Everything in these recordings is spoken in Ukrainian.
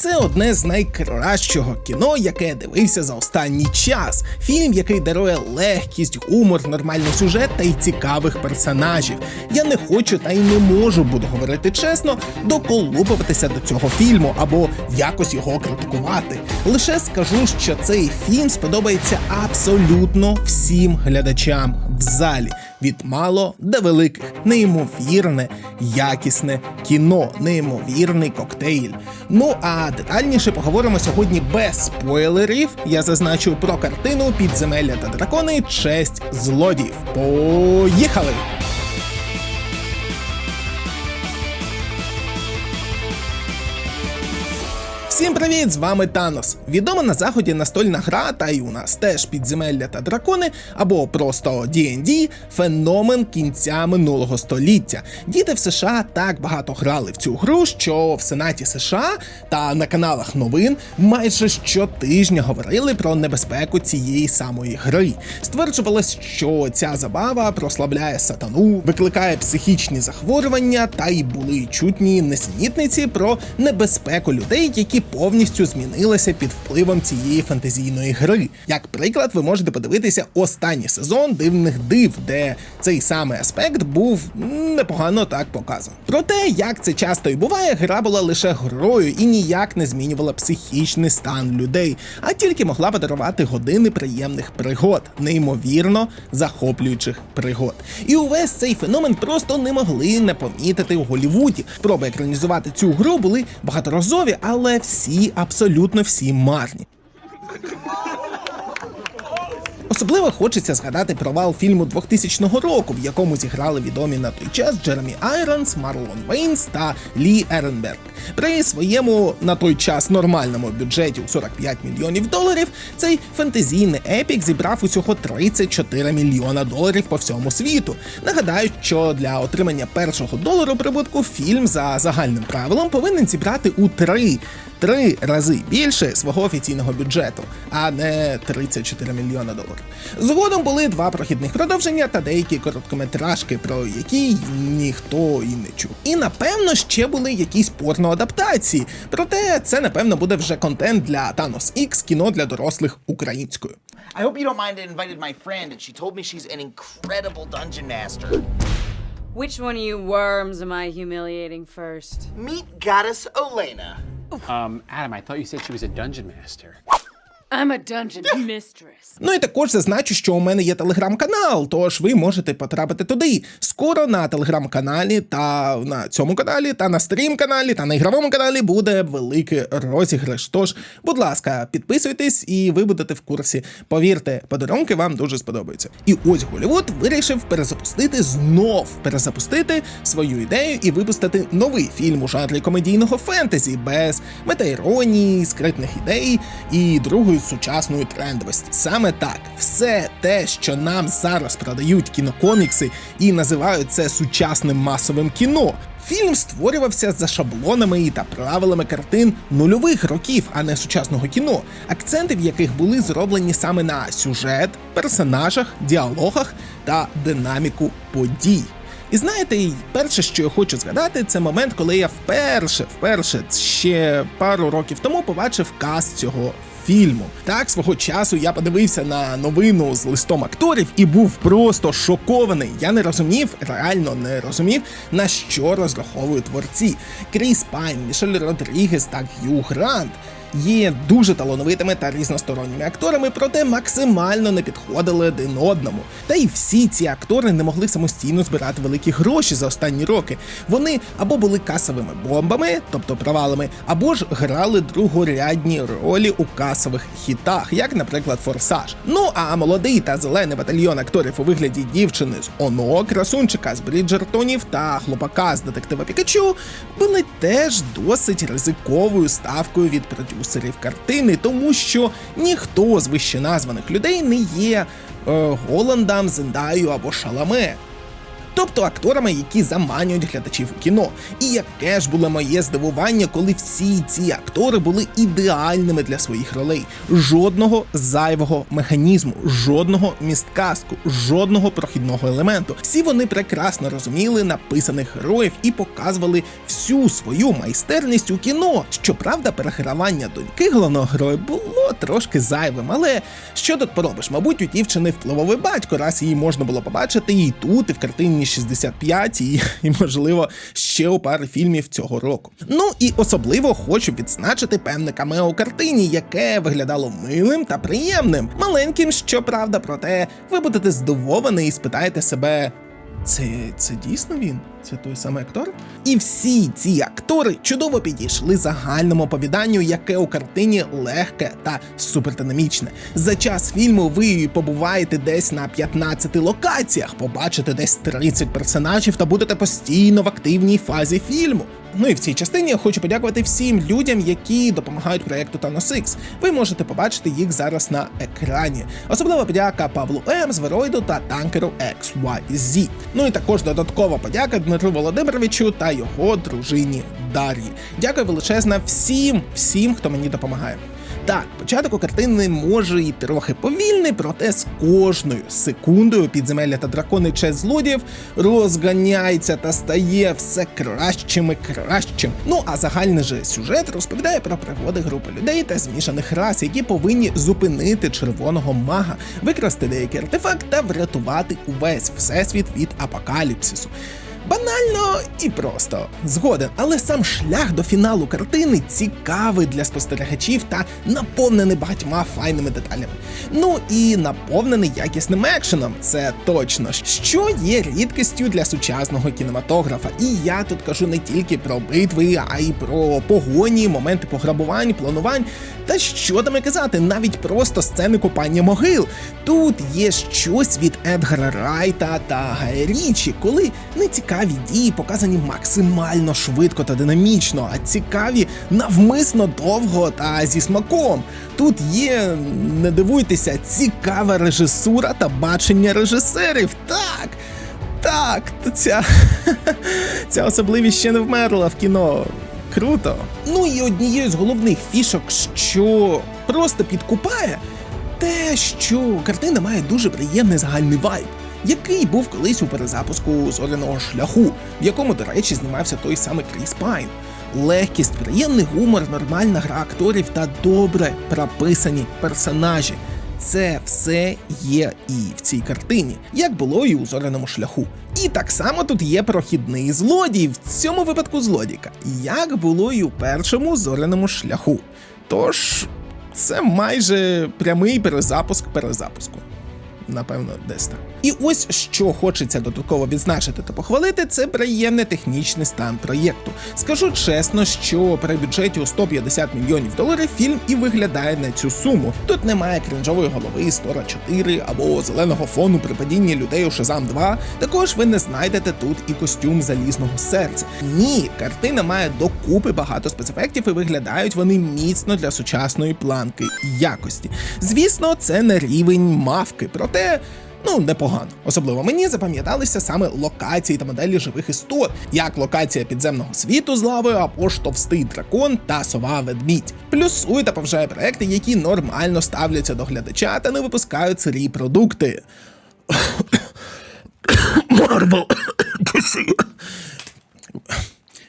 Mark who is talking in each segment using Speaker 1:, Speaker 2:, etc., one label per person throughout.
Speaker 1: Це одне з найкращого кіно, яке я дивився за останній час. Фільм, який дарує легкість, гумор, нормальний сюжет та й цікавих персонажів. Я не хочу та й не можу, буду говорити чесно, доколупуватися до цього фільму або якось його критикувати. Лише скажу, що цей фільм сподобається абсолютно всім глядачам в залі. Від мало до великих, неймовірне, якісне кіно, неймовірний коктейль. Ну а детальніше поговоримо сьогодні без спойлерів. Я зазначу про картину Підземелля та дракони. Честь злодіїв. Поїхали! Всім привіт! З вами Танос. Відома на заході настольна гра, та й у нас теж підземелля та дракони, або просто D&D – феномен кінця минулого століття. Діти в США так багато грали в цю гру, що в Сенаті США та на каналах новин майже щотижня говорили про небезпеку цієї самої гри. Стверджувалось, що ця забава прославляє сатану, викликає психічні захворювання, та й були чутні несенітниці про небезпеку людей, які повністю змінилися під впливом цієї фантазійної гри. Як приклад, ви можете подивитися останній сезон дивних див, де цей самий аспект був непогано так показаний. Проте, як це часто і буває, гра була лише грою і ніяк не змінювала психічний стан людей, а тільки могла подарувати години приємних пригод, неймовірно захоплюючих пригод. І увесь цей феномен просто не могли не помітити у Голлівуді. Спроби екранізувати цю гру були багаторазові, але всі, абсолютно всі марні. Особливо хочеться згадати провал фільму 2000 року, в якому зіграли відомі на той час Джеремі Айронс, Марлон Вейнс та Лі Еренберг. При своєму на той час нормальному бюджеті у 45 мільйонів доларів цей фентезійний епік зібрав усього 34 мільйона доларів по всьому світу. Нагадаю, що для отримання першого долару прибутку фільм за загальним правилом повинен зібрати у три. Три рази більше свого офіційного бюджету, а не 34 мільйона доларів. Згодом були два прохідних продовження та деякі короткометражки, про які ніхто і не чув. І напевно ще були якісь порноадаптації. Проте це напевно буде вже контент для Thanos X кіно для дорослих українською.
Speaker 2: I hope you don't mind I invited my friend, and she told me she's an incredible dungeon master.
Speaker 3: Which one of you worms am I humiliating first?
Speaker 2: Meet Goddess Olena.
Speaker 4: Um, Adam, I thought you said she was a dungeon master.
Speaker 3: I'm a dungeon mistress.
Speaker 1: Ну і також зазначу, що у мене є телеграм-канал, тож ви можете потрапити туди. Скоро на телеграм-каналі та на цьому каналі, та на стрім-каналі, та на ігровому каналі буде великий розіграш. Тож, будь ласка, підписуйтесь і ви будете в курсі. Повірте, подарунки вам дуже сподобаються. І ось Голівуд вирішив перезапустити знов перезапустити свою ідею і випустити новий фільм у жанрі комедійного фентезі без метаіронії, скритних ідей і другої сучасної трендовості. Саме так, все те, що нам зараз продають кінокомікси і називають це сучасним масовим кіно. Фільм створювався за шаблонами та правилами картин нульових років, а не сучасного кіно, акценти в яких були зроблені саме на сюжет, персонажах, діалогах та динаміку подій. І знаєте, перше, що я хочу згадати, це момент, коли я вперше, вперше ще пару років тому побачив каст цього фільму. Так, свого часу я подивився на новину з листом акторів і був просто шокований. Я не розумів, реально не розумів, на що розраховують творці. Кріс Пайн, Мішель Родрігес та Г'ю Грант. Є дуже талановитими та різносторонніми акторами, проте максимально не підходили один одному. Та й всі ці актори не могли самостійно збирати великі гроші за останні роки. Вони або були касовими бомбами, тобто провалами, або ж грали другорядні ролі у касових хітах, як, наприклад, Форсаж. Ну а молодий та зелений батальйон акторів у вигляді дівчини з Оно, красунчика з Бріджертонів та хлопака з детектива Пікачу були теж досить ризиковою ставкою від продюсерів картини, тому що ніхто з вищеназваних людей не є е, Голландом, Зендаю або Шаламе. Тобто акторами, які заманюють глядачів у кіно. І яке ж було моє здивування, коли всі ці актори були ідеальними для своїх ролей. Жодного зайвого механізму, жодного місткаску, жодного прохідного елементу. Всі вони прекрасно розуміли написаних героїв і показували всю свою майстерність у кіно. Щоправда, перегравання доньки головного героя було трошки зайвим, але що тут поробиш? Мабуть, у дівчини впливовий батько, раз її можна було побачити і тут, і в картині 65, і, і можливо ще у пари фільмів цього року. Ну і особливо хочу відзначити певне камео картині, яке виглядало милим та приємним. Маленьким, щоправда, проте ви будете здивовані і спитаєте себе. Це, це дійсно він? Це той самий актор? І всі ці актори чудово підійшли загальному оповіданню, яке у картині легке та супердинамічне. За час фільму ви побуваєте десь на 15 локаціях, побачите десь 30 персонажів та будете постійно в активній фазі фільму. Ну і в цій частині я хочу подякувати всім людям, які допомагають проекту Thanos X. Ви можете побачити їх зараз на екрані. Особлива подяка Павлу М, Звероїду та танкеру XYZ. Ну і також додаткова подяка Дмитру Володимировичу та його дружині Дар'ї. Дякую величезна всім, всім, хто мені допомагає. Так, початок у картини може і трохи повільний, проте з кожною секундою підземелля та дракони честь злодіїв розганяється та стає все кращим і кращим. Ну а загальний же сюжет розповідає про пригоди групи людей та змішаних рас, які повинні зупинити червоного мага, викрасти деякий артефакт та врятувати увесь всесвіт від апокаліпсису. Банально і просто згоден, але сам шлях до фіналу картини цікавий для спостерігачів та наповнений багатьма файними деталями. Ну і наповнений якісним екшеном, це точно, що є рідкістю для сучасного кінематографа. І я тут кажу не тільки про битви, а й про погоні, моменти пограбувань, планувань. Та що там і казати, навіть просто сцени купання могил. Тут є щось від Едгара Райта та Гая Річі, коли не цікаві дії показані максимально швидко та динамічно, а цікаві навмисно довго та зі смаком. Тут є, не дивуйтеся, цікава режисура та бачення режисерів. Так. Так, ця, ця особливість ще не вмерла в кіно. Круто. Ну і однією з головних фішок, що просто підкупає, те, що картина має дуже приємний загальний вайб, який був колись у перезапуску зоряного шляху, в якому, до речі, знімався той самий Кріс Пайн. Легкість, приємний гумор, нормальна гра акторів та добре прописані персонажі. Це все є і в цій картині, як було і у зоряному шляху. І так само тут є прохідний злодій, в цьому випадку злодіка, як було і у першому зоряному шляху. Тож це майже прямий перезапуск перезапуску. Напевно, десь так. І ось що хочеться додатково відзначити та похвалити, це приємний технічний стан проєкту. Скажу чесно, що при бюджеті у 150 мільйонів доларів фільм і виглядає на цю суму. Тут немає крінжової голови Стора 4 або зеленого фону при падінні людей у Шазам 2. Також ви не знайдете тут і костюм залізного серця. Ні, картина має докупи багато спецефектів і виглядають вони міцно для сучасної планки якості. Звісно, це не рівень мавки, проте. Ну, непогано. Особливо мені запам'яталися саме локації та моделі живих істот, як локація підземного світу з лавою, або ж товстий дракон та сова ведмідь. Плюсує та поважає проекти, які нормально ставляться до глядача та не випускають сирі продукти. Марвел.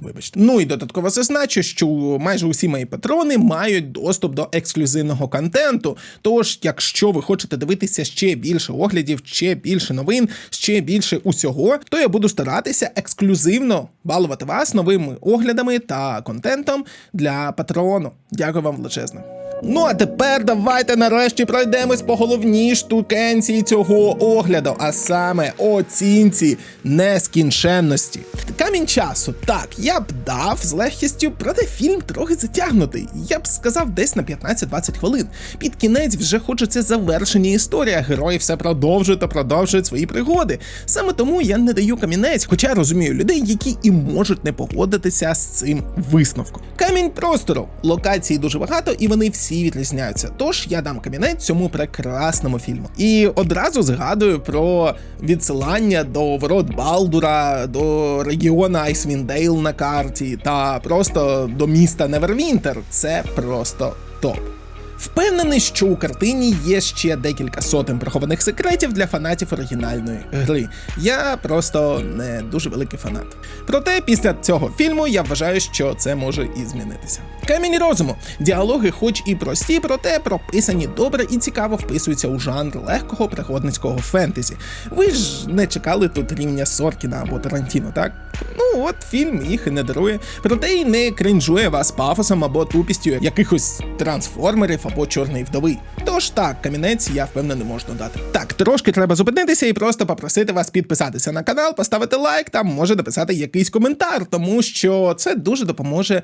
Speaker 1: Вибачте. Ну і додатково зазначу, що майже усі мої патрони мають доступ до ексклюзивного контенту. Тож, якщо ви хочете дивитися ще більше оглядів, ще більше новин, ще більше усього, то я буду старатися ексклюзивно балувати вас новими оглядами та контентом для патрону. Дякую вам величезно. Ну а тепер давайте нарешті пройдемось по головній штукенції цього огляду, а саме оцінці нескінченності. Камінь часу, так, я б дав з легкістю, проте фільм трохи затягнутий. Я б сказав, десь на 15-20 хвилин. Під кінець вже хочеться завершення історія. Герої все продовжують та продовжують свої пригоди. Саме тому я не даю камінець, хоча розумію людей, які і можуть не погодитися з цим висновком. Камінь простору. Локацій дуже багато, і вони всі всі відрізняються. Тож я дам камінець цьому прекрасному фільму. І одразу згадую про відсилання до ворот Балдура, до регіона Айсвіндейл на карті та просто до міста Невервінтер. Це просто топ. Впевнений, що у картині є ще декілька сотень прихованих секретів для фанатів оригінальної гри. Я просто не дуже великий фанат. Проте після цього фільму я вважаю, що це може і змінитися. Камінь розуму. Діалоги, хоч і прості, проте прописані добре і цікаво вписуються у жанр легкого пригодницького фентезі. Ви ж не чекали тут рівня Соркіна або Тарантіно, так? Ну от фільм їх і не дарує, проте й не кринжує вас пафосом або тупістю якихось трансформерів або чорної вдови. Тож так, камінець я впевнений можна дати. Так, трошки треба зупинитися і просто попросити вас підписатися на канал, поставити лайк, та може написати якийсь коментар, тому що це дуже допоможе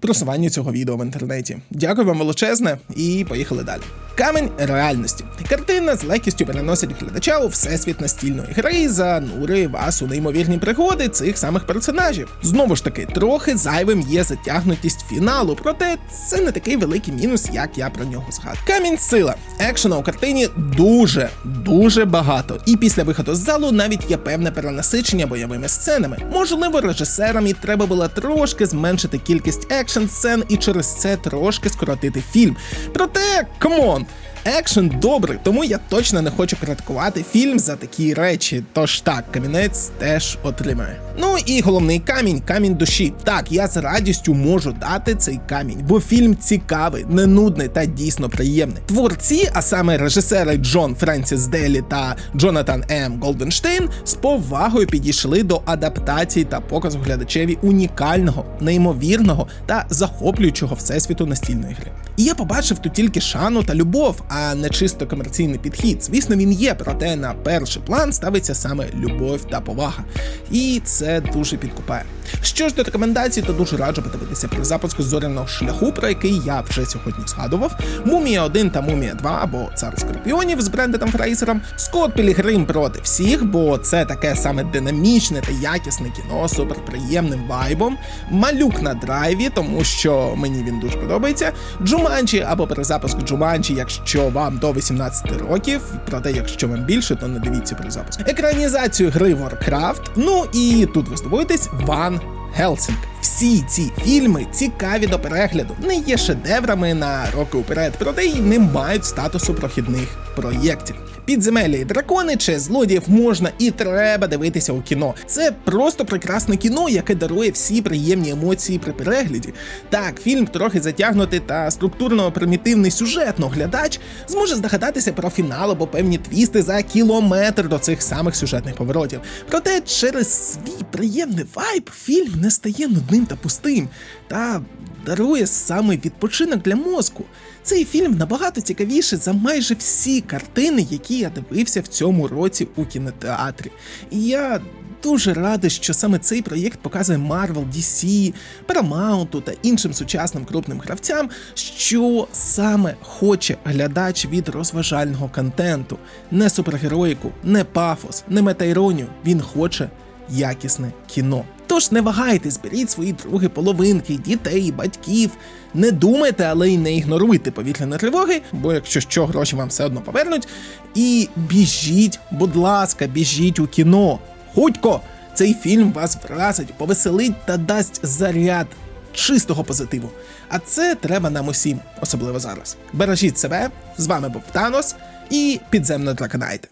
Speaker 1: просуванню цього відео в інтернеті. Дякую вам величезне і поїхали далі. Камінь реальності. Картина з легкістю переносить глядача у всесвіт настільної гри і занурює вас у неймовірні пригоди цих самих персонажів. Знову ж таки, трохи зайвим є затягнутість фіналу, проте це не такий великий мінус, як я про нього згадую. Камінь сила. Екшена у картині дуже, дуже багато. І після виходу з залу навіть є певне перенасичення бойовими сценами. Можливо, режисерам і треба було трошки зменшити кількість екшн сцен і через це трошки скоротити фільм. Проте, камон! Екшен добрий, тому я точно не хочу критикувати фільм за такі речі. Тож так, камінець теж отримає. Ну і головний камінь камінь душі. Так, я з радістю можу дати цей камінь, бо фільм цікавий, не нудний та дійсно приємний. Творці, а саме режисери Джон Френсіс Делі та Джонатан М. Голденштейн, з повагою підійшли до адаптації та показу глядачеві унікального, неймовірного та захоплюючого всесвіту настільної гри. І я побачив тут тільки шану та любов, а не чисто комерційний підхід. Звісно, він є, проте на перший план ставиться саме любов та повага. І це дуже підкупає. Що ж до рекомендацій, то дуже раджу подивитися про запуск зоряного шляху, про який я вже сьогодні згадував. Мумія 1 та Мумія 2 або Цар Скорпіонів з Брендетом Фрейзером, Скот Пілігрим проти всіх, бо це таке саме динамічне та якісне кіно з суперприємним вайбом. Малюк на драйві, тому що мені він дуже подобається. Джуманчі або перезапуск Джуманчі, якщо вам до 18 років. Проте, якщо вам більше, то не дивіться перезапуск. Екранізацію гри Warcraft. Ну і тут ви здобуєтесь Ван Хелсинг. Всі ці фільми цікаві до перегляду, не є шедеврами на роки уперед, проте й не мають статусу прохідних проєктів. Підземелля і дракони чи злодіїв можна і треба дивитися у кіно. Це просто прекрасне кіно, яке дарує всі приємні емоції при перегляді. Так, фільм трохи затягнутий та структурно примітивний сюжетно глядач зможе здогадатися про фінал або певні твісти за кілометр до цих самих сюжетних поворотів. Проте через свій приємний вайб фільм не стає нудним та пустим та дарує саме відпочинок для мозку. Цей фільм набагато цікавіший за майже всі картини, які я дивився в цьому році у кінотеатрі. І я дуже радий, що саме цей проєкт показує Marvel, DC, Paramount та іншим сучасним крупним гравцям, що саме хоче глядач від розважального контенту, не супергероїку, не пафос, не метаіронію. Він хоче якісне кіно. Тож не вагайтесь, беріть свої другі половинки, дітей, батьків. Не думайте, але й не ігноруйте повітряні тривоги, бо якщо що, гроші вам все одно повернуть. І біжіть, будь ласка, біжіть у кіно. Худько! Цей фільм вас вразить, повеселить та дасть заряд чистого позитиву. А це треба нам усім, особливо зараз. Бережіть себе. З вами був Танос і підземно драконайте.